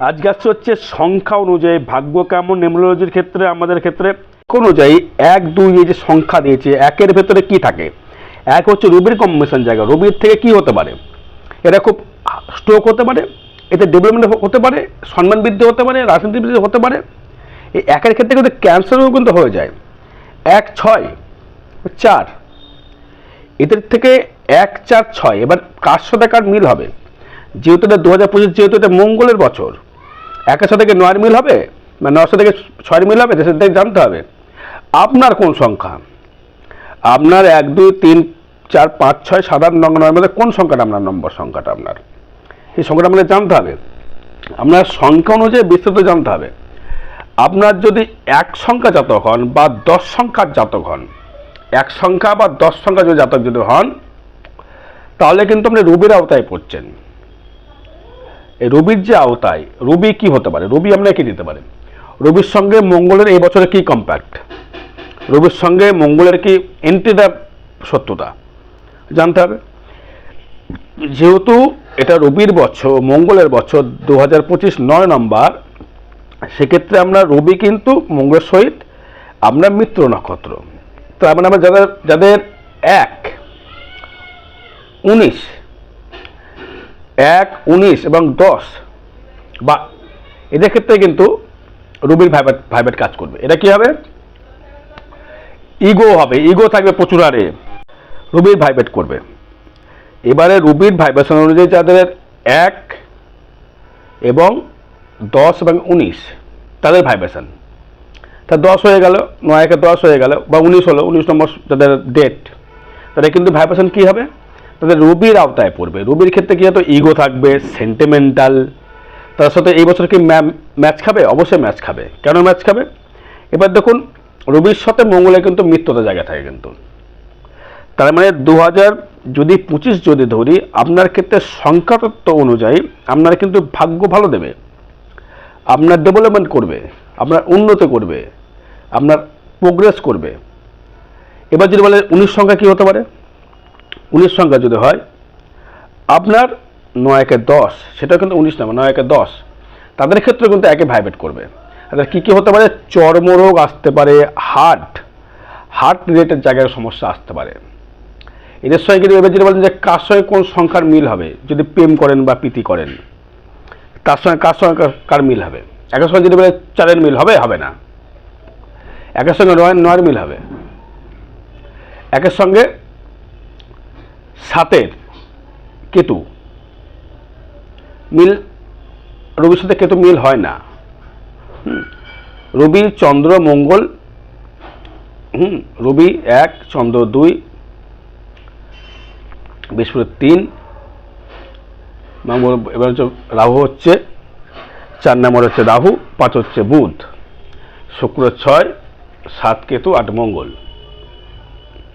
আজকে আসছে হচ্ছে সংখ্যা অনুযায়ী, ভাগ্য কেমন, নিউমোলজির ক্ষেত্রে, আমাদের ক্ষেত্রে? অনুযায়ী এক, দুই, এই যে সংখ্যা দিয়েছে, একের ভেতরে কি থাকে? এক হচ্ছে রবির কম্বিনেশন জায়গা। রবির থেকে কি হতে পারে? এটা খুব স্ট্রোক হতে পারে, এতে ডেভেলপমেন্ট হতে পারে, সম্মান বৃদ্ধি হতে পারে, রাজনীতি বৃদ্ধি হতে পারে। এই একের ক্ষেত্রে কিন্তু ক্যান্সারও কিন্তু হয়ে যায়। এক, ছয়, চার। এদের থেকে এক, চার, ছয়, এবার কার সাথে কার মিল হবে? যেহেতু এটা দু হাজার পঁচিশ যেহেতু এটা মঙ্গলের বছর। একের থেকে নয় মিল হবে? না নশো থেকে ছয় মিল হবে? থেকে জানতে হবে। আপনার কোন সংখ্যা? আপনার এক, দুই, তিন, চার, পাঁচ, ছয়, সাত, আট, নয় মধ্যে কোন সংখ্যাটা আপনার নম্বর সংখ্যাটা আপনার? এই সংখ্যাটা আমাদের জানতে হবে। আপনার সংখ্যা অনুযায়ী বিস্তৃত জানতে হবে। আপনার যদি এক সংখ্যা জাতক হন বা দশ সংখ্যার জাতক হন, এক সংখ্যা বা দশ সংখ্যা যদি জাতক যদি হন, তাহলে কিন্তু আপনি রবির আওতায় পড়ছেন। এই রবির যে আওতায়, রবি কি হতে পারে? রবি আপনাকে কি দিতে পারে। রবির সঙ্গে মঙ্গলের এই বছরে কি কম্প্যাক্ট রবির সঙ্গে মঙ্গলের কি এন্ট্রিটা সত্যতা? জানতে হবে। যেহেতু এটা রবির বছর, মঙ্গলের বছর দু হাজার পঁচিশ নয় নম্বর, সেক্ষেত্রে আমরা রবি কিন্তু মঙ্গলের সহিত আমরা মিত্র নক্ষত্র। তার মানে আমরা যাদের যাদের এক, উনিশ এক, উনিশ এবং দশ। বা এদের ক্ষেত্রে কিন্তু রবির ভাইব্রেট ভাইব্রেট কাজ করবে। এটা কি হবে? ইগো হবে। ইগো থাকবে প্রচুর আরে রবির ভাইব্রেট করবে। এবারে রুবির ভাইব্রেশন অনুযায়ী যাদের এক এবং দশ এবং উনিশ, তাদের ভাইব্রেশন তা দশ হয়ে গেল, নয় একে দশ হয়ে গেল বা উনিশ হলো, উনিশ নম্বর যাদের ডেট তাদের কিন্তু ভাইব্রেশন কী হবে? তাদের রবির আওতায় পড়বে। রবির ক্ষেত্রে কী হতো ইগো থাকবে সেন্টিমেন্টাল তার সাথে এই বছর কি ম্যাচ খাবে? অবশ্যই ম্যাচ খাবে। কেন ম্যাচ খাবে? এবার দেখুন, রবির সাথে মঙ্গলে কিন্তু মৃত্যুতে জায়গা থাকে কিন্তু। তার মানে দু হাজার যদি পঁচিশ যদি ধরি, আপনার ক্ষেত্রে সংখ্যাতত্ত্ব অনুযায়ী আপনার কিন্তু ভাগ্য ভালো দেবে। আপনার ডেভেলপমেন্ট করবে, আপনার উন্নতি করবে, আপনার প্রোগ্রেস করবে। এবার যদি বলে উনিশ সংখ্যা কী হতে পারে? উনিশ সংখ্যা যদি হয়, আপনার নয় একে দশ, সেটাও কিন্তু উনিশ নামে নয় একে দশ, তাদের ক্ষেত্রে কিন্তু একে ভাইব্রেট করবে। তাদের কী কী হতে পারে? চর্মরোগ আসতে পারে, হার্ট হার্ট রিলেটেড জায়গায় সমস্যা আসতে পারে। এদের সঙ্গে কিন্তু এবার যদি বলেন যে কার সঙ্গে কোন সংখ্যার মিল হবে, যদি প্রেম করেন বা প্রীতি করেন, তার সঙ্গে কার সঙ্গে কার মিল হবে? একের সঙ্গে যদি বলে চারের মিল হবে হবে না। একের সঙ্গে নয় নয়ের মিল হবে। একের সঙ্গে সাতের কেতু। মিল রবির সাথে কেতু মিল হয় না। রবি, চন্দ্র, মঙ্গল। হুম। রবি এক, চন্দ্র দুই, বৃহস্পতি তিন, মঙ্গল এবার হচ্ছে রাহু হচ্ছে চার, নম্বর হচ্ছে রাহু, পাঁচ হচ্ছে বুধ, শুক্র ছয়, সাত কেতু, আট মঙ্গল।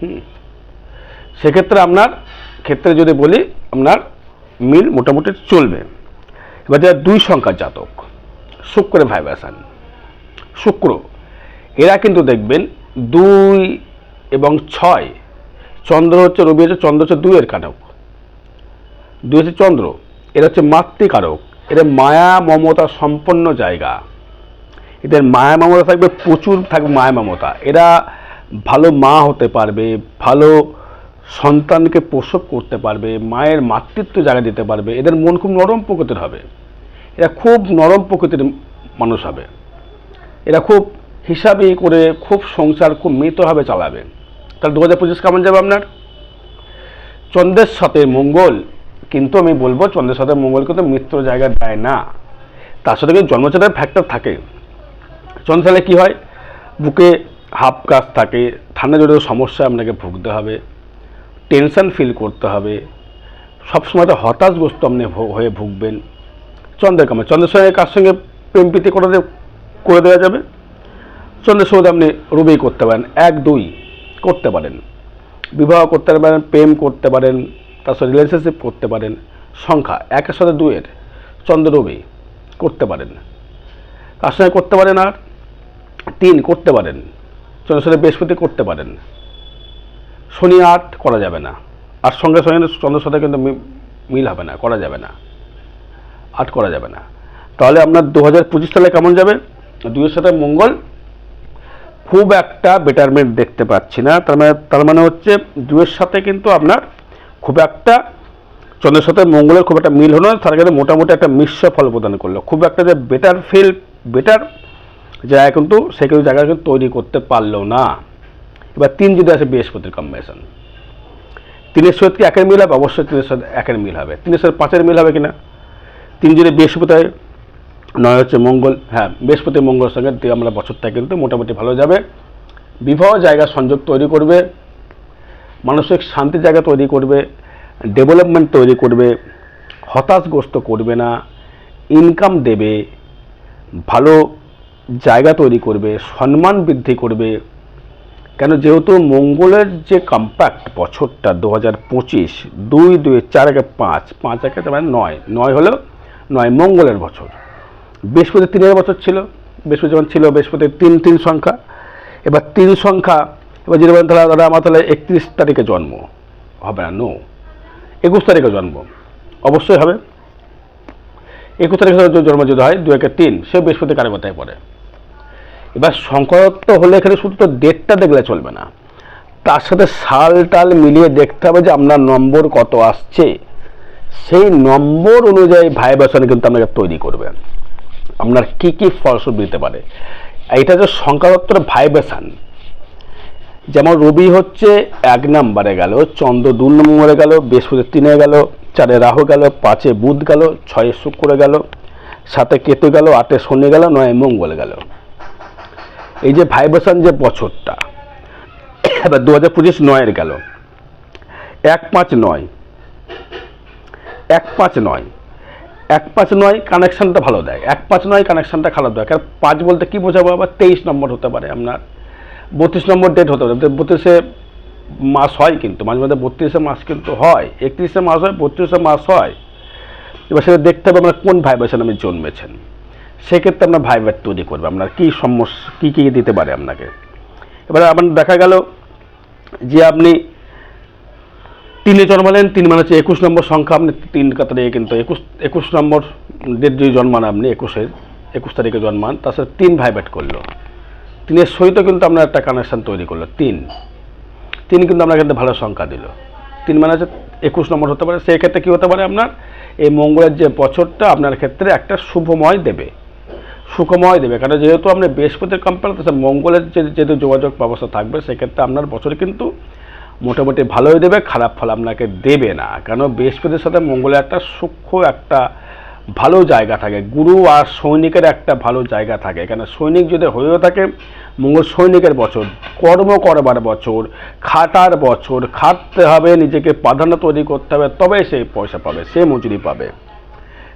হুম। সেক্ষেত্রে আপনার ক্ষেত্রে যদি বলি, আপনার মিল মোটামুটি চলবে। এবার যারা দুই সংখ্যার জাতক, শুক্রের ভাইব্রেশন শুক্র, এরা কিন্তু দেখবেন দুই এবং ছয়, চন্দ্র হচ্ছে রবি, হচ্ছে চন্দ্র হচ্ছে দুইয়ের কারক। দুই হচ্ছে চন্দ্র, এরা হচ্ছে মাতৃকারক, এদের মায়া, মমতা সম্পন্ন জায়গা। এদের মায়া, মমতা থাকবে, প্রচুর থাকবে মায়া, মমতা। এরা ভালো মা হতে পারবে, ভালো সন্তানকে প্রসব করতে পারবে, মায়ের মাতৃত্ব জায়গা দিতে পারবে, এদের মন খুব নরম প্রকৃতির হবে। এরা খুব নরম প্রকৃতির মানুষ হবে। এরা খুব হিসাবে করে, খুব সংসার, খুব মৃতভাবে চালাবে। তাহলে দু হাজার পঁচিশ কেমন যাবে আপনার? চন্দ্রের সাথে মঙ্গল, কিন্তু আমি বলব চন্দ্রের সাথে মঙ্গল কিন্তু মৃত্যু জায়গা দেয় না। তার সাথে কিন্তু জন্মচারের ফ্যাক্টর থাকে। চন্দ্র সালে কি হয়? বুকে হাফ কাজ থাকে ঠান্ডা জড়িত সমস্যা আপনাকে ভুগতে হবে। টেনশন ফিল করতে হবে। সবসময় তো হতাশগ্রস্ত আপনি হয়ে ভুগবেন। চন্দ্রের কামে, চন্দ্রের সঙ্গে কার সঙ্গে প্রেম প্রীতি করে করে দেওয়া যাবে? চন্দ্রের সঙ্গে আপনি রবি করতে পারেন, এক, দুই করতে পারেন। বিবাহ করতে পারেন, প্রেম করতে পারেন, তার সাথে রিলেশনশিপ করতে পারেন, সংখ্যা একের সাথে দুইয়ের, চন্দ্র রবি করতে পারেন। কার সঙ্গে করতে পারেন আর? তিন করতে পারেন, চন্দ্রের সাথে বৃহস্পতি করতে পারেন। শনি আট করা যাবে না। আর সঙ্গে সঙ্গে চন্দ্রের সাথে কিন্তু মিল হবে না, করা যাবে না। আট করা যাবে না। তাহলে আপনার দু হাজার পঁচিশ সালে কেমন যাবে? দুইয়ের সাথে মঙ্গল, খুব একটা বেটারমেন্ট দেখতে পাচ্ছি না। তার মানে তার মানে হচ্ছে দুয়ের সাথে কিন্তু আপনার খুব একটা, চন্দ্রের সাথে মঙ্গলের খুব একটা মিল হলো না। তার কিন্তু মোটামুটি একটা মিশ্র ফল প্রদান করল। খুব একটা যে বেটার ফিল বেটার জায়গা কিন্তু সে কিন্তু জায়গা কিন্তু তৈরি করতে পারল না। এবার তিন যদি আসে বৃহস্পতির কম্বিনেশন তিনের সাথে কি একের মিল হবে? অবশ্যই তিনের সাথে একের মিল হবে। তিনের সাথে পাঁচের মিল হবে কিনা? তিন যদি বৃহস্পতি হয়, নয় হচ্ছে মঙ্গল হ্যাঁ বৃহস্পতি মঙ্গল সঙ্গে আমরা বছরটা কিন্তু মোটামুটি ভালো যাবে। বিবাহ জায়গা সংযোগ তৈরি করবে, মানসিক শান্তি জায়গা তৈরি করবে ডেভেলপমেন্ট তৈরি করবে, হতাশগ্রস্ত করবে না ইনকাম দেবে, ভালো জায়গা তৈরি করবে, সম্মান বৃদ্ধি করবে কেন যেহেতু মঙ্গলের যে কম্প্যাক্ট বছরটা দু হাজার পঁচিশ, দুই দুই, চার একে পাঁচ পাঁচ একে তার মানে নয় নয় হলো নয় মঙ্গলের বছর। বৃহস্পতি তিনের বছর ছিল, বৃহস্পতি যখন ছিল, বৃহস্পতি তিন তিন সংখ্যা। এবার তিন সংখ্যা, এবার বলেন তাহলে দাদা আমার তাহলে একত্রিশ তারিখে জন্ম। হবে না নো একুশ তারিখে জন্ম। অবশ্যই হবে। একুশ তারিখে জন্ম যদি হয় দু একে তিন। সে বৃহস্পতি কারকতায় পড়ে? এবার সংকরত্ব হলে এখানে শুধু তো ডেটটা দেখলে চলবে না। তার সাথে সাল টাল মিলিয়ে দেখতে হবে যে আপনার নম্বর কত আসছে। সেই নম্বর অনুযায়ী ভাইব্রেশন কিন্তু আপনাকে তৈরি করবে। আপনার কি কি ফলস্বরূপ দিতে পারে। এইটা যে সংখ্যাতত্ত্বের ভাইব্রেশন। যেমন রবি হচ্ছে এক নম্বরে গেল, চন্দ্র দু নম্বরে গেল, বৃহস্পতি তিনে গেল, চারে রাহু গেল, পাঁচে বুধ গেল, ছয়ে শুক্র গেল, সাতে কেতু গেল, আটে শনি গেল, নয় মঙ্গল গেল। এই যে ভাইব্রেশন যে বছরটা, এবার দু হাজার পঁচিশ নয়ের গেল। এক পাঁচ নয়। এক পাঁচ নয়। এক পাঁচ নয় কানেকশানটা ভালো দেয়। এক পাঁচ নয় কানেকশনটা খারাপ দেয়। কারণ পাঁচ বলতে কি বোঝাবো? আবার তেইশ নম্বর হতে পারে আপনার। বত্রিশ নম্বর ডেট হতে পারে। বত্রিশে মাস হয় কিন্তু, মাঝে মাঝে বত্রিশে মাস কিন্তু হয়। একত্রিশে মাস হয়, বত্রিশে মাস হয়। এবার সেটা দেখতে হবে আপনার কোন ভাইব্রেশন আপনি জন্মেছেন। সেক্ষেত্রে আপনার ভাইব্রেট তৈরি করবে। আপনার কী সমস্যা কী কী দিতে পারে আপনাকে? এবারে আপনার দেখা গেল যে আপনি তিনে জন্মালেন তিন মানে হচ্ছে একুশ নম্বর সংখ্যা, আপনি তিন কাতারে কিন্তু একুশ একুশ নম্বর ডেট যদি জন্মান আপনি, একুশের, একুশ তারিখে জন্মান সাথে তিন ভাইব্রেট করল। তিনের সহিত কিন্তু আপনার একটা কানেকশন তৈরি করল, তিন। তিন কিন্তু আপনার কিন্তু ভালো সংখ্যা দিল। তিন মানে হচ্ছে একুশ নম্বর হতে পারে সেই ক্ষেত্রে কী হতে পারে আপনার? এই মঙ্গলের যে বছরটা আপনার ক্ষেত্রে একটা শুভময় দেবে। সুখময় দেবে। কারণ যেহেতু আপনি বৃহস্পতির কম্পেয়ার করতে মঙ্গলের যেহেতু যোগাযোগ ব্যবস্থা থাকবে, সেক্ষেত্রে আপনার বছর কিন্তু মোটামুটি ভালোই দেবে, খারাপ ফল আপনাকে দেবে না। কারণ বৃহস্পতির সাথে মঙ্গলের একটা সূক্ষ্ম, একটা ভালো জায়গা থাকে। গুরু আর সৈনিকের একটা ভালো জায়গা থাকে। এখানে সৈনিক যদি হয়েও থাকে, মঙ্গল সৈনিকের বছর, কর্ম করবার বছর, খাটার বছর, খাটতে হবে, নিজেকে প্রাধান্য তৈরি করতে হবে তবে সে পয়সা পাবে, সে মজুরি পাবে।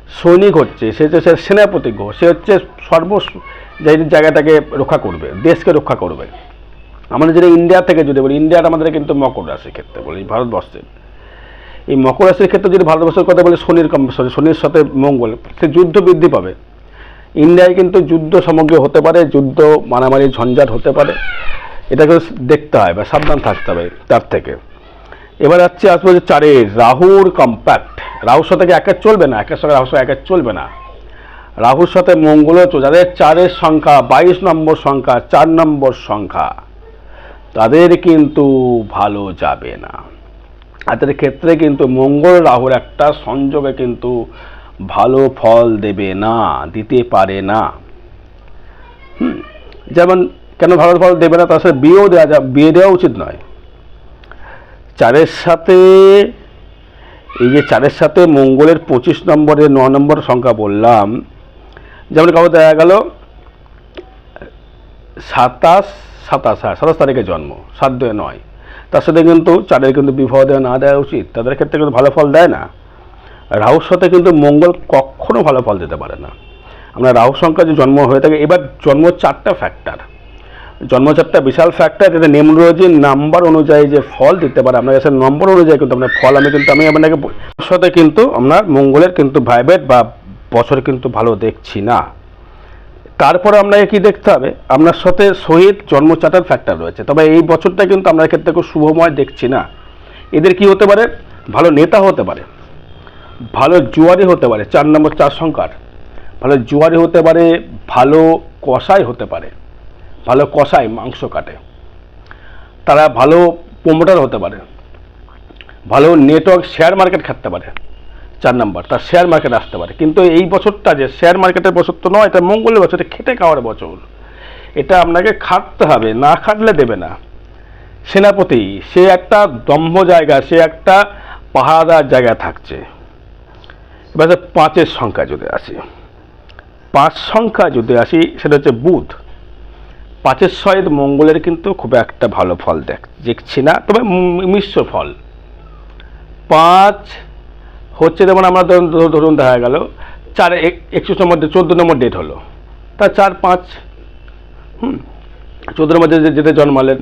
সৈনিক হচ্ছে সে হচ্ছে সে সেনাপতি সে হচ্ছে সর্ব জায়গাটাকে রক্ষা করবে দেশকে রক্ষা করবে। আমাদের যদি ইন্ডিয়া থেকে যদি বলি ইন্ডিয়ার আমাদের কিন্তু মকর রাশির ক্ষেত্রে বলি ভারতবর্ষের। এই মকর রাশির ক্ষেত্রে যদি ভারতবর্ষের কথা বলি শনির কম sorry, শনির সাথে মঙ্গল সে যুদ্ধ বৃদ্ধি পাবে। ইন্ডিয়ায় কিন্তু যুদ্ধ সামগ্রী হতে পারে যুদ্ধ মারামারি ঝঞ্ঝাট হতে পারে। এটাকে দেখতে হয় বা সাবধান থাকতে হবে তার থেকে। এবার যাচ্ছে আসব যে চারের রাহুর কম্প্যাক্ট রাহুর সাথে কি একের চলবে না? একের সঙ্গে রাহুর সাথে একের চলবে না। রাহুর সাথে মঙ্গলও যাদের চারের সংখ্যা, বাইশ নম্বর সংখ্যা, চার নম্বর সংখ্যা। তাদের কিন্তু ভালো যাবে না। তাদের ক্ষেত্রে কিন্তু মঙ্গল রাহুর একটা সংযোগে কিন্তু ভালো ফল দেবে না, দিতে পারে না। যেমন কেন ভালো ফল দেবে না? তার সাথে বিয়েও দেওয়া যা, বিয়ে দেওয়া উচিত নয়। চারের সাথে এই যে চারের সাথে মঙ্গলের পঁচিশ নম্বরে ন নম্বর সংখ্যা বললাম, যেমন কাউকে দেখা গেল, সাতাশ সাতাশ হ্যাঁ সাতাশ তারিখে জন্ম, সাত দুয়ে নয়। তার সাথে কিন্তু চারের কিন্তু বিবাহ দেওয়া না দেওয়া উচিত, তাদের ক্ষেত্রে কিন্তু ভালো ফল দেয় না। রাহুর সাথে কিন্তু মঙ্গল কখনো ভালো ফল দিতে পারে না। আমরা রাহু সংখ্যা যে জন্ম হয়ে থাকে, এবার জন্ম চারটা ফ্যাক্টর জন্মচারটা বিশাল ফ্যাক্টর এটা নিউমোলজির নাম্বার অনুযায়ী যে ফল দিতে পারে, আপনার কাছে নম্বর অনুযায়ী কিন্তু আপনার ফল, আমি কিন্তু, আমি আপনাকে সাথে কিন্তু আপনার মঙ্গলের কিন্তু ভাইবেট বা বছর কিন্তু ভালো দেখছি না। তারপরে আপনাকে কি দেখতে হবে? আপনার সাথে শহীদ জন্মচাটার ফ্যাক্টর রয়েছে, তবে এই বছরটা কিন্তু আপনার ক্ষেত্রে খুব শুভময় দেখছি না। এদের কি হতে পারে? ভালো নেতা হতে পারে, ভালো জুয়ারি হতে পারে, চার নম্বর চার সংখ্যার, ভালো জোয়ারি হতে পারে, ভালো কষাই হতে পারে। ভালো কষায় মাংস কাটে। তারা ভালো প্রোমোটার হতে পারে। ভালো নেটওয়ার্ক শেয়ার মার্কেট খাটতে পারে। চার নাম্বার, তার শেয়ার মার্কেট আসতে পারে। কিন্তু এই বছরটা যে শেয়ার মার্কেটের বছর তো নয়, এটা মঙ্গলের বছর, এটা খেটে খাওয়ার বছর। এটা আপনাকে খাটতে হবে, না খাটলে দেবে না। সেনাপতি, সে একটা দম্ভ জায়গা, সে একটা পাহারাদার জায়গা থাকছে। এবার পাঁচের সংখ্যা যদি আসি, পাঁচ সংখ্যা যদি আসি, সেটা হচ্ছে বুধ। পাঁচের সহিত মঙ্গলের কিন্তু খুব একটা ভালো ফল দেখ, দেখছি না। তবে মিশ্র ফল। পাঁচ হচ্ছে যেমন আমরা ধরুন দেখা গেল, চার একচল্লিশের মধ্যে চোদ্দ নম্বর ডেট হলো। তা চার, পাঁচ, হুম, চোদ্দ নম্বর ডেটে যেতে জন্মালেন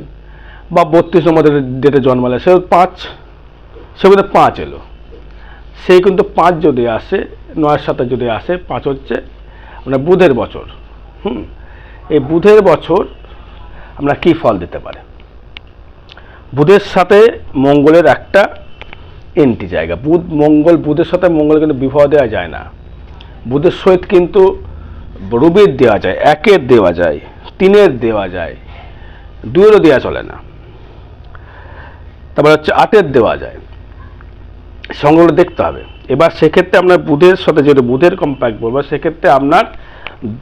বা বত্রিশ নম্বর ডেটে জন্মালেন, সে পাঁচ, সে কিন্তু পাঁচ এলো। সেই কিন্তু পাঁচ যদি আসে নয়ের সাথে যদি আসে, পাঁচ হচ্ছে মানে বুধের বছর, হুম এই বুধের বছর আমরা কি ফল দিতে পারে? বুধের সাথে মঙ্গলের একটা এন্টি জায়গা। বুধ, মঙ্গল, বুধের সাথে মঙ্গল কিন্তু বিবাহ দেওয়া যায় না। বুধের সহিত কিন্তু রবির দেওয়া যায়, একের দেওয়া যায়, তিনের দেওয়া যায় দুয়েরও দেওয়া চলে না। তারপর হচ্ছে আটের দেওয়া যায়। সংগ্রহ দেখতে হবে। এবার সেক্ষেত্রে আপনার বুধের সাথে যেটা বুধের কম্প্যাক্ট বলব, সেক্ষেত্রে আপনার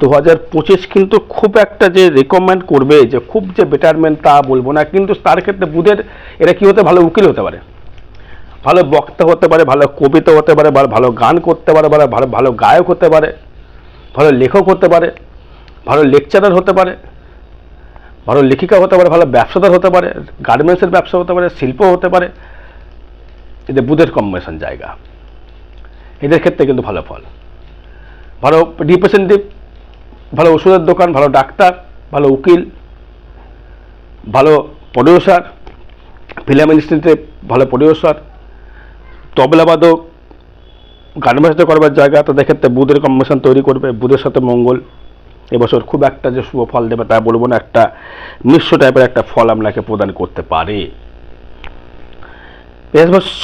দু হাজার পঁচিশ কিন্তু খুব একটা যে রেকমেন্ড করবে, যে খুব যে বেটারমেন্ট তা বলব না, কিন্তু তার ক্ষেত্রে বুধের এরা কি হতে ভালো উকিল হতে পারে। ভালো বক্তা হতে পারে, ভালো কবিতা হতে পারে ভালো ভালো গান করতে পারে ভালো ভালো ভালো গায়ক হতে পারে, ভালো লেখক হতে পারে, ভালো লেকচারার হতে পারে, ভালো লেখিকা হতে পারে, ভালো ব্যবসাদার হতে পারে গার্মেন্টসের ব্যবসা হতে পারে, শিল্প হতে পারে, এদের বুধের কম্বিনেশন জায়গা। এদের ক্ষেত্রে কিন্তু ভালো ফল। ভালো রিপ্রেজেন্টেটিভ ভালো ওষুধের দোকান, ভালো ডাক্তার, ভালো উকিল, ভালো প্রডিউসার ফিল্ম ইন্ডাস্ট্রিতে ভালো প্রডিউসার তবলাবাদক গান বাজনা করবার জায়গা তাদের ক্ষেত্রে বুধের কম্বিনেশন তৈরি করবে, বুধের সাথে মঙ্গল এবছর খুব একটা যে শুভ ফল দেবে তা বলব না, একটা মিশ্র টাইপের একটা ফল আপনাকে প্রদান করতে পারে।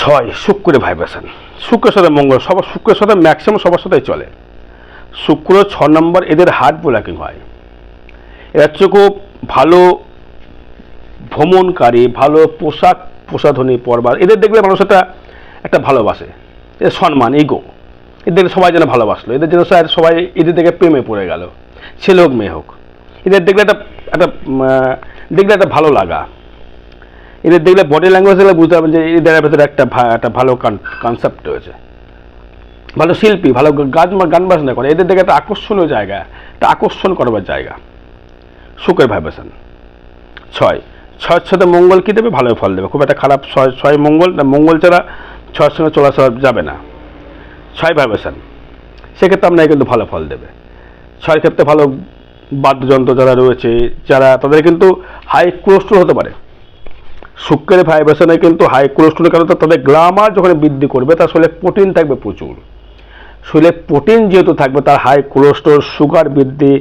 ছয়, শুক্রের ভাইব্রেশন শুক্রের সাথে মঙ্গল, সবার শুক্রের সাথে ম্যাক্সিমাম সবার সাথেই চলে। শুক্র ছ নম্বর এদের হার্ট ব্লাকিং হয়। এরা হচ্ছে খুব ভালো ভ্রমণকারী, ভালো পোশাক প্রসাধনী পরবার। এদের দেখলে মানুষ একটা একটা ভালোবাসে। এদের সম্মান ইগো এদের সবাই যেন ভালোবাসলো। এদের যেন স্যার সবাই এদের দেখে প্রেমে পড়ে গেল। ছেলে হোক মেয়ে হোক। এদের দেখলে একটা একটা দেখলে একটা ভালো লাগা। এদের দেখলে বডি ল্যাঙ্গুয়েজ দেখলে বুঝতে পারবেন যে এদের ভেতরে একটা একটা ভালো কনসেপ্ট রয়েছে। ভালো শিল্পী, ভালো গান গান বাজনা করে, এদের দেখে একটা আকর্ষণীয় জায়গা, একটা আকর্ষণ করবার জায়গা। সুখের ভাইব্রেশন ছয়, ছয়ের সাথে মঙ্গল কী দেবে? ভালো ফল দেবে। খুব একটা খারাপ ছয় ছয় মঙ্গল, না, মঙ্গল ছাড়া ছয়ের সঙ্গে চলাচল যাবে না। ছয় ভাইব্রেশন সেক্ষেত্রে আপনাকে কিন্তু ভালো ফল দেবে। ছয় ক্ষেত্রে ভালো বাদ্যযন্ত্র যারা রয়েছে, যারা, তাদের কিন্তু হাই কোলেস্ট্রল হতে পারে। শুক্রের ভাইব্রেশনে কিন্তু হাই কোলেস্ট্রলের কারণে তাদের গ্লামার যখন বৃদ্ধি করবে, তার শরীরে প্রোটিন থাকবে প্রচুর। শরীরে প্রোটিন যেহেতু থাকবে, তার হাই কোলেস্ট্রল সুগার বৃদ্ধি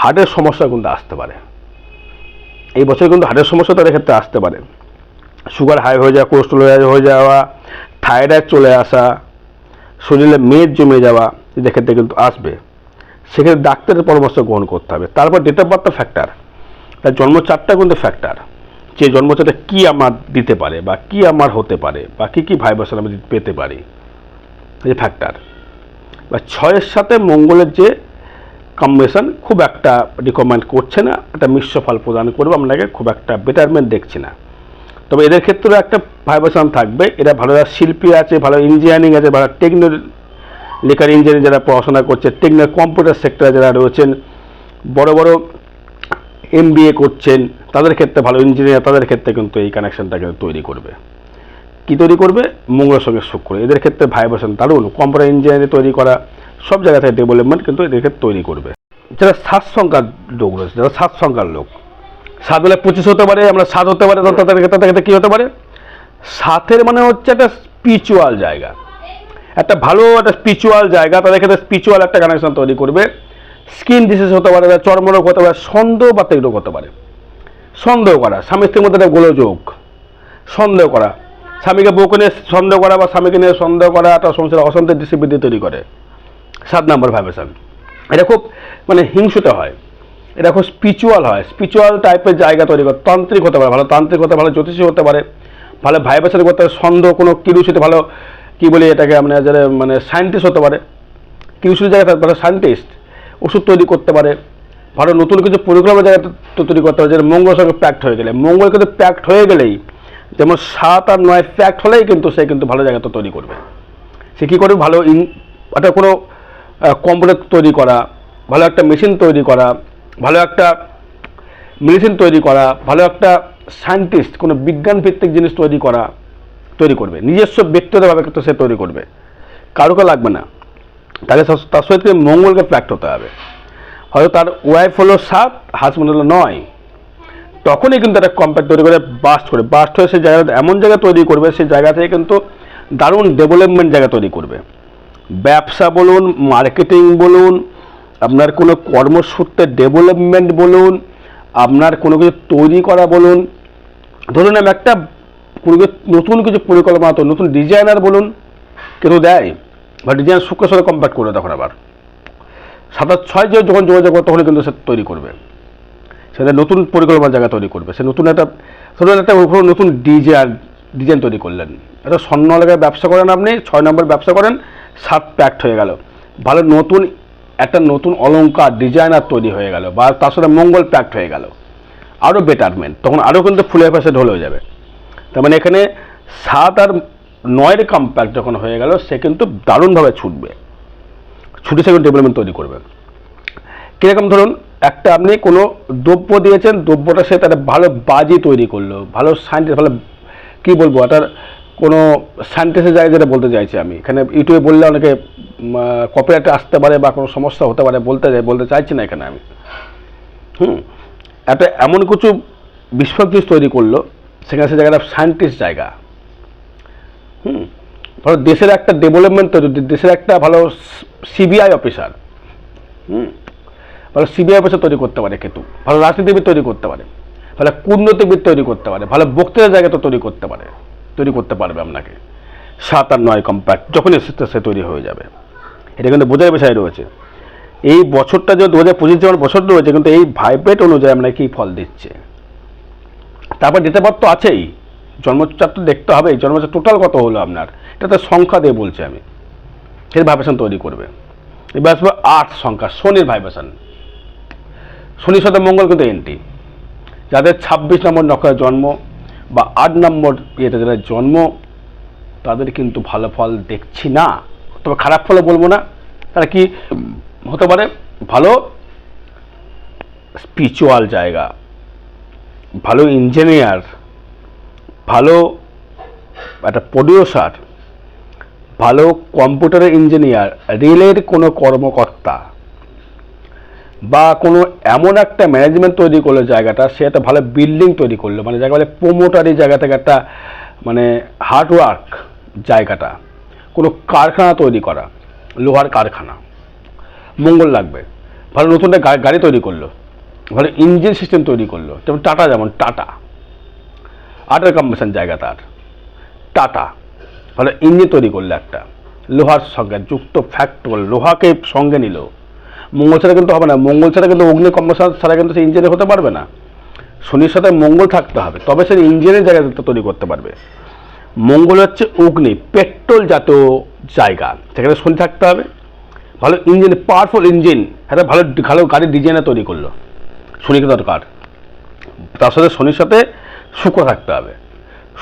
হার্টের সমস্যা কিন্তু আসতে পারে। এই বছর কিন্তু হার্টের সমস্যা তাদের ক্ষেত্রে আসতে পারে। সুগার হাই হয়ে যাওয়া কোলেস্ট্রল হয়ে যাওয়া থাইরয়েড চলে আসা, শরীরে মেদ জমে যাওয়া, এদের ক্ষেত্রে কিন্তু আসবে। সেক্ষেত্রে ডাক্তারের পরামর্শ গ্রহণ করতে হবে। তারপর ডেট অফ বার্থ ফ্যাক্টর তার জন্মচারটা কিন্তু ফ্যাক্টর যে জন্মচারটা কী আমার দিতে পারে বা কি আমার হতে পারে বা কী কী ভাইব্রেশন আমি পেতে পারি, এই ফ্যাক্টর বা ছয়ের সাথে মঙ্গলের যে কম্বিনেশন খুব একটা রিকমেন্ড করছে না, একটা মিশ্র ফল প্রদান করবে আপনাকে খুব একটা বেটারমেন্ট দেখছি না। তবে এদের ক্ষেত্রেও একটা ভাইব্রেশন থাকবে, এরা ভালো শিল্পী আছে, ভালো ইঞ্জিনিয়ারিং আছে, ভালো টেকনো লেখার ইঞ্জিনিয়ারিং যারা পড়াশোনা করছে টেকনো কম্পিউটার সেক্টরে যারা রয়েছেন, বড় বড় এম করছেন, তাদের ক্ষেত্রে ভালো ইঞ্জিনিয়ার তাদের ক্ষেত্রে কিন্তু এই কানেকশনটা কিন্তু তৈরি করবে। কি তৈরি করবে? মঙ্গলের সঙ্গে শুক্র এদের ক্ষেত্রে ভাইব্রেশন দারুণ। কম্পিউটার ইঞ্জিনিয়ারিং তৈরি করা সব জায়গা থেকে ডেভেলপমেন্ট কিন্তু এদের ক্ষেত্রে তৈরি করবে। যারা সাত সংখ্যার লোক রয়েছে, যারা সাত সংখ্যার লোক, সাত হলে পঁচিশ হতে পারে, আমরা সাত হতে পারে, তাদের ক্ষেত্রে কী হতে পারে? সাতের মানে হচ্ছে একটা স্পিরিচুয়াল জায়গা। একটা ভালো, একটা স্পিরিচুয়াল জায়গা, তাদের ক্ষেত্রে স্পিরিচুয়াল একটা কানেকশন তৈরি করবে। স্কিন ডিসিজ হতে পারে চর্মরোগ হতে পারে, সন্দেহ বা রোগ হতে পারে। সন্দেহ করা, স্বামী স্ত্রীর মধ্যে একটা গোলযোগ। সন্দেহ করা। স্বামীকে বউকে নিয়ে সন্দেহ করা বা স্বামীকে নিয়ে সন্দেহ করা একটা সংসারে অশান্তির দৃষ্টিবৃদ্ধি তৈরি করে। সাত নম্বর ভাইব্রেশন এটা খুব মানে হিংসুতে হয়। এটা খুব স্পিরিচুয়াল হয়। স্পিরিচুয়াল টাইপের জায়গা তৈরি করে। তান্ত্রিক হতে পারে, ভালো তান্ত্রিক হতে ভালো জ্যোতিষী হতে পারে, ভালো ভাইবাসারি করতে পারে, সন্দেহ, কোনো কিরুষিতে ভালো, কী বলি এটাকে আপনার যারা মানে সায়েন্টিস্ট হতে পারে কিরুষির জায়গায় থাকতে সায়েন্টিস্ট ওষুধ তৈরি করতে পারে, ভালো নতুন কিছু পরিক্রমার জায়গা তৈরি করতে পারে যেটা মঙ্গল সঙ্গে প্যাক্ট হয়ে গেলে। মঙ্গল কিন্তু প্যাক্ট হয়ে গেলেই যেমন সাত আর নয় ফ্যাক্ট হলেই কিন্তু সে কিন্তু ভালো জায়গা তো তৈরি করবে। সে কী করবে ভালো ইন একটা কোনো কম্পিউটার তৈরি করা, ভালো একটা মেশিন তৈরি করা, ভালো একটা মেডিসিন তৈরি করা, ভালো একটা সায়েন্টিস্ট কোনো বিজ্ঞান ভিত্তিক জিনিস তৈরি করা, তৈরি করবে। নিজস্ব ব্যক্তিগতভাবে কিন্তু সে তৈরি করবে। কারোকে লাগবে না। তাকে তার সহিত মঙ্গলকে প্র্যাক্ট হতে হবে। হয়তো তার ওয়াইফ হলো সাত হাজব্যান্ড হলো নয়। তখনই কিন্তু একটা কম্প্যাক্ট তৈরি করে বাস্ট করে। বাস্ট হয়ে সে জায়গা এমন জায়গা তৈরি করবে, সেই জায়গা থেকে কিন্তু দারুণ ডেভেলপমেন্ট জায়গা তৈরি করবে। ব্যবসা বলুন মার্কেটিং বলুন, আপনার কোনো কর্মসূত্রে ডেভেলপমেন্ট বলুন, আপনার কোনো কিছু তৈরি করা বলুন। ধরুন আমি একটা নতুন কিছু পরিকল্পনা তো নতুন ডিজাইনার বলুন, কিন্তু দেয়, বা ডিজাইন শুক্রের সাথে কম্প্যাক্ট করবে তখন আবার। সাত আট ছয় যখন যোগাযোগ করে তখন কিন্তু সে তৈরি করবে। সেটা নতুন পরিকল্পনা জায়গা তৈরি করবে। সে নতুন একটা ধরুন একটা নতুন ডিজাইন ডিজাইন তৈরি করলেন। একটা স্বর্ণ এলাকায় ব্যবসা করেন আপনি, ছয় নম্বর ব্যবসা করেন, সাত প্যাক্ট হয়ে গেল। ভালো নতুন, একটা নতুন অলংকার ডিজাইনার তৈরি হয়ে গেল বা তার সাথে মঙ্গল প্যাক্ট হয়ে গেল। আরও বেটারমেন্ট তখন আরও কিন্তু ফুলের পাশে ঢোল হয়ে যাবে। তার মানে এখানে সাত আর নয়ের কম্প্যাক্ট যখন হয়ে গেল, সে কিন্তু দারুণভাবে ছুটবে। ছুটে সে ডেভেলপমেন্ট তৈরি করবে। কীরকম ধরুন একটা আপনি কোনো দ্রব্য দিয়েছেন, দ্রব্যটা সে তার ভালো বাজি তৈরি করল, ভালো সায়েন্টিস্ট ভালো কী বলব একটা কোনো সায়েন্টিস্টের জায়গায় যেটা বলতে চাইছি আমি। এখানে ইউটিউবে বললে অনেকে কপিরাইটে আসতে পারে বা কোনো সমস্যা হতে পারে বলতে চাই বলতে চাইছি না এখানে আমি। হুম, একটা এমন কিছু বিস্ফোরক জিনিস তৈরি করল, সেখানে সে জায়গাটা সায়েন্টিস্ট জায়গা। হুম, ধরো দেশের একটা ডেভেলপমেন্ট তৈরি, দেশের একটা ভালো সিবিআই অফিসার হুম ভালো সিবিআই অফিসার তৈরি করতে পারে কেতু, ভালো রাজনীতিবিদ তৈরি করতে পারে, ভালো কূটনৈতিকবিদ তৈরি করতে পারে, ভালো বক্তৃতার জায়গা তো তৈরি করতে পারে, তৈরি করতে পারবে আপনাকে। সাত আর নয় কম্প্যাক্ট যখনই সে তৈরি হয়ে যাবে। এটা কিন্তু বোঝার বিষয় রয়েছে। এই বছরটা যে দু হাজার পঁচিশ যেমন বছর রয়েছে, কিন্তু এই ভাইব্রেট অনুযায়ী আপনাকে কী ফল দিচ্ছে? তারপর অফ তো আছেই। জন্মচার তো দেখতে হবে জন্মচার টোটাল কত হলো আপনার? এটা তো সংখ্যা দিয়ে বলছি আমি। সেই ভাইব্রেশন তৈরি করবে। এবার আসবে আট সংখ্যা, শনির ভাইব্রেশন শনির সাথে মঙ্গল কিন্তু এন্টি। যাদের ছাব্বিশ নম্বর নক্ষত্রের জন্ম বা আট নম্বর ইয়েতে যাদের জন্ম, তাদের কিন্তু ভালো ফল দেখছি না। তবে খারাপ ফলও বলব না। তারা কি হতে পারে? ভালো স্পিরিচুয়াল জায়গা। ভালো ইঞ্জিনিয়ার ভালো একটা প্রডিউসার ভালো কম্পিউটারের ইঞ্জিনিয়ার রেলের কোনো কর্মকর্তা বা কোনো এমন একটা ম্যানেজমেন্ট তৈরি করল জায়গাটা, সে একটা ভালো বিল্ডিং তৈরি করল মানে জায়গা বলে প্রোমোটারি জায়গা থেকে একটা মানে হার্ডওয়ার্ক জায়গাটা, কোনো কারখানা তৈরি করা, লোহার কারখানা, মঙ্গল লাগবে, ভালো নতুন একটা গাড়ি তৈরি করল, ভালো ইঞ্জিন সিস্টেম তৈরি করল, যেমন টাটা যেমন টাটা আটার কম্বিনেশন জায়গা তার টাটা ভালো ইঞ্জিন তৈরি করল একটা, লোহার সঙ্গে যুক্ত ফ্যাক্টর লোহাকে সঙ্গে নিল মঙ্গল ছাড়া কিন্তু হবে না। মঙ্গল ছাড়া কিন্তু অগ্নি কম্বিনেশন ছাড়া কিন্তু সে ইঞ্জিনিয়ার হতে পারবে না। শনির সাথে মঙ্গল থাকতে হবে। তবে সে ইঞ্জিনের জায়গা তৈরি করতে পারবে। মঙ্গল হচ্ছে অগ্নি, পেট্রোল জাতীয় জায়গা। সেখানে শনি থাকতে হবে। ভালো ইঞ্জিন পাওয়ারফুল ইঞ্জিন একটা ভালো ভালো গাড়ির ডিজাইনার তৈরি করল। শনিকে দরকার। তার সাথে শনির সাথে শুক্র থাকতে হবে।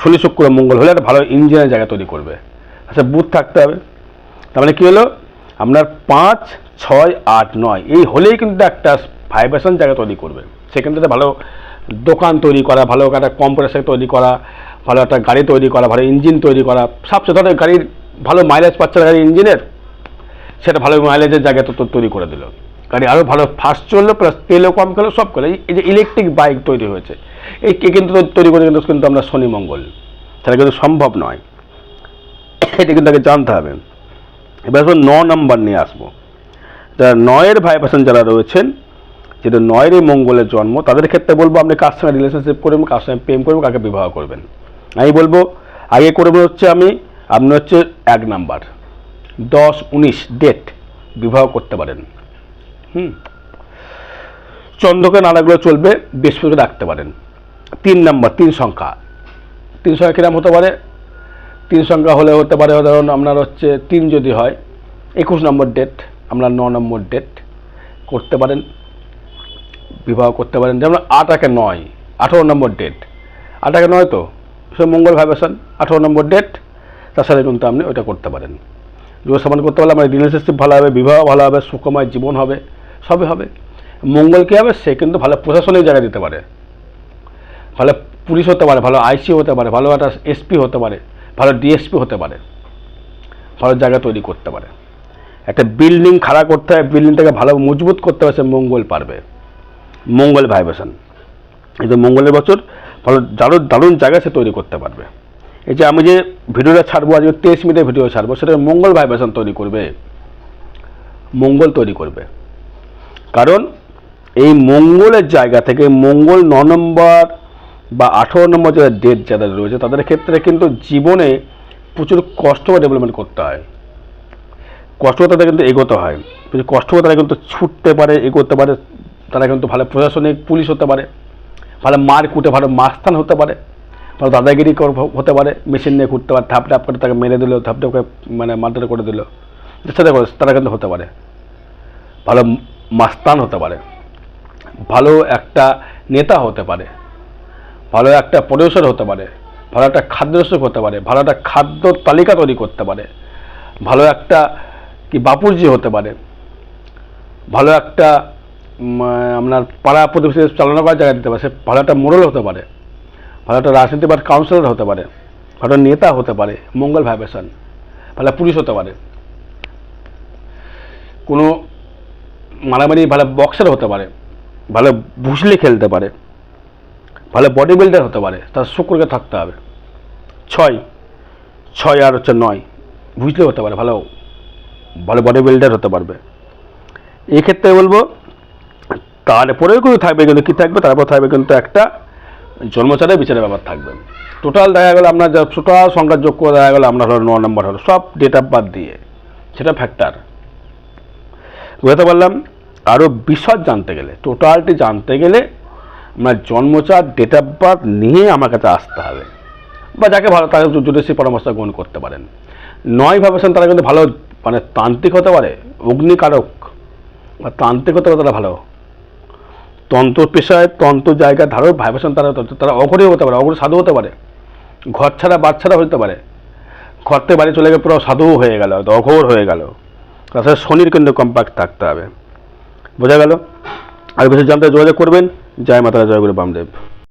শনি শুক্র মঙ্গল হলে একটা ভালো ইঞ্জিনের জায়গা তৈরি করবে। আচ্ছা বুধ থাকতে হবে। তার মানে কী হলো? আপনার পাঁচ ছয় আট নয়। এই হলেই কিন্তু একটা ভাইব্রেশন জায়গা তৈরি করবে। সেখান থেকে ভালো দোকান তৈরি করা, ভালো একটা কম্পিউটার তৈরি করা, ভালো একটা গাড়ি তৈরি করা, ভালো ইঞ্জিন তৈরি করা। সবচেয়ে ধরো গাড়ির ভালো মাইলেজ পাচ্ছে গাড়ির ইঞ্জিনের সেটা ভালো মাইলেজের জায়গা তো তৈরি করে দিল। গাড়ি আরও ভালো ফাস্ট চলল প্লাস তেলও কম খেলো, সব খেলো। এই যে ইলেকট্রিক বাইক তৈরি হয়েছে, এই কে কিন্তু তৈরি করে কিন্তু কিন্তু আমরা শনি মঙ্গল। সেটা কিন্তু সম্ভব নয়। এটা কিন্তু আগে জানতে হবে। এবার ন নম্বর নিয়ে আসব। যারা নয়ের ভাই ভাইব্রেশন যারা রয়েছেন যেটা নয়েরই মঙ্গলের জন্ম, তাদের ক্ষেত্রে বলব আপনি কার সঙ্গে রিলেশনশিপ করবেন, কার সঙ্গে প্রেম করবেন, কাকে বিবাহ করবেন। আমি বলব, আগে করবেন হচ্ছে আমি, আপনি হচ্ছে এক নাম্বার দশ, উনিশ ডেট বিবাহ করতে পারেন। হুম? চন্দ্রকে নাড়াগুলো চলবে বৃহস্পতি রাখতে পারেন। তিন নম্বর তিন সংখ্যা। তিন সংখ্যা কিরম হতে পারে? তিন সংখ্যা হলে হতে পারে, ধরুন আপনার হচ্ছে তিন যদি হয়, একুশ নম্বর ডেট আপনার ন নম্বর ডেট করতে পারেন, বিবাহ করতে পারেন, যেমন আট একে নয়, আঠেরো নম্বর ডেট আট একে নয় তো? সে মঙ্গল ভাইবেশন আঠেরো নম্বর ডেট তার সাথে কিন্তু আপনি ওইটা করতে পারেন। যোগ সমান করতে পারলে আমার রিলেশনশিপ ভালো হবে, বিবাহ ভালো হবে, সুখময় জীবন হবে, সবই হবে। মঙ্গল কী হবে? সে কিন্তু ভালো প্রশাসনিক জায়গা দিতে পারে। ভালো পুলিশ হতে পারে, ভালো আইসি হতে পারে, ভালো একটা এসপি হতে পারে, ভালো ডিএসপি হতে পারে, ভালো জায়গা তৈরি করতে পারে। একটা বিল্ডিং খাড়া করতে হয় বিল্ডিংটাকে ভালো মজবুত করতে হবে সে মঙ্গল পারবে। মঙ্গল ভাইব্রেশন যে মঙ্গলের বছর ভালো দারুণ দারুণ জায়গা সে তৈরি করতে পারবে। এই যে আমি যে ভিডিওটা ছাড়বো, আজকে তেইশ মিনিটের ভিডিও ছাড়বো সেটা মঙ্গল ভাইব্রেশন তৈরি করবে। মঙ্গল তৈরি করবে। কারণ এই মঙ্গলের জায়গা থেকে মঙ্গল ন নম্বর বা আঠেরো নম্বর যারা ডেট যাদের রয়েছে, তাদের ক্ষেত্রে কিন্তু জীবনে প্রচুর কষ্ট বা ডেভেলপমেন্ট করতে হয়। কষ্ট তাদের কিন্তু এগোতে হয়। কষ্ট তারা কিন্তু ছুটতে পারে, এগোতে পারে, তারা কিন্তু ভালো প্রশাসনিক পুলিশ হতে পারে, ভালো মার কুটে ভালো মাস্তান হতে পারে, ভালো দাদাগিরি হতে পারে, মেশিন নিয়ে ঘুরতে পারে ঠাপ ঠাপ করে তাকে মেরে দিল, ধাপ ধাপ করে মানে মারধর করে দিল। সেটা করে তারা কিন্তু হতে পারে। ভালো মাস্তান হতে পারে। ভালো একটা নেতা হতে পারে। ভালো একটা প্রডিউসার হতে পারে। ভালো একটা খাদ্যরসক হতে পারে। ভালো একটা খাদ্য তালিকা তৈরি করতে পারে। ভালো একটা কি বাপুরজি হতে পারে। ভালো একটা আপনার পাড়া প্রতিবেশী চালনা করার জায়গা দিতে পারে, সে ভালো একটা মোড়ল হতে পারে, ভালো একটা রাজনীতি বা কাউন্সিলর হতে পারে, ভালো নেতা হতে পারে, মঙ্গল ভাইব্রেশন ভালো পুলিশ হতে পারে। কোনো মারামারি, ভালো বক্সার হতে পারে, ভালো ভুসলি খেলতে পারে, ভালো বডি বিল্ডার হতে পারে, তার শুক্রকে থাকতে হবে। ছয় ছয় আর হচ্ছে নয় বুঝলে হতে পারে, ভালো ভালো বডি বিল্ডার হতে পারবে। এক্ষেত্রে বলব, তারপরেও কিন্তু থাকবে কিন্তু কী থাকবে? তারপর থাকবে কিন্তু একটা জন্মচারের বিচারের ব্যাপার থাকবে। টোটাল দেখা গেলো আপনার যা টোটাল সংখ্যা যোগ করে দেখা গেলো আপনার হলো ন নম্বর হলো। সব ডেট অফ বার্থ দিয়ে, সেটা ফ্যাক্টর বুঝতে পারলাম আরও বিশদ জানতে গেলে টোটালটি জানতে গেলে আপনার জন্মচার ডেট অফ বার্থ নিয়ে আমার কাছে আসতে হবে। বা যাকে ভালো তাকে জ্যোতিষী পরামর্শ গ্রহণ করতে পারেন। নয় ভাবেছেন তারা কিন্তু ভালো মানে তান্ত্রিক হতে পারে, অগ্নিকারক বা তান্ত্রিক হতে পারে তারা ভালো। তন্ত্র পেশায়, তন্ত্র জায়গায় ধারক, ভাইব্রেশন তারা তারা অঘরে হতে পারে অঘরে সাধু হতে পারে, ঘর ছাড়া বাচ্চারা হতে পারে। ঘর থেকে বাড়ি চলে গেলে পুরো সাধু হয়ে গেল অঘোর হয়ে গেল। তাছাড়া শনির কিন্তু কম্প্যাক্ট থাকতে হবে। বোঝা গেল? আর বেশি জানতে যোগাযোগ করবেন। জয় মাতারা, জয় গুরু বামদেব।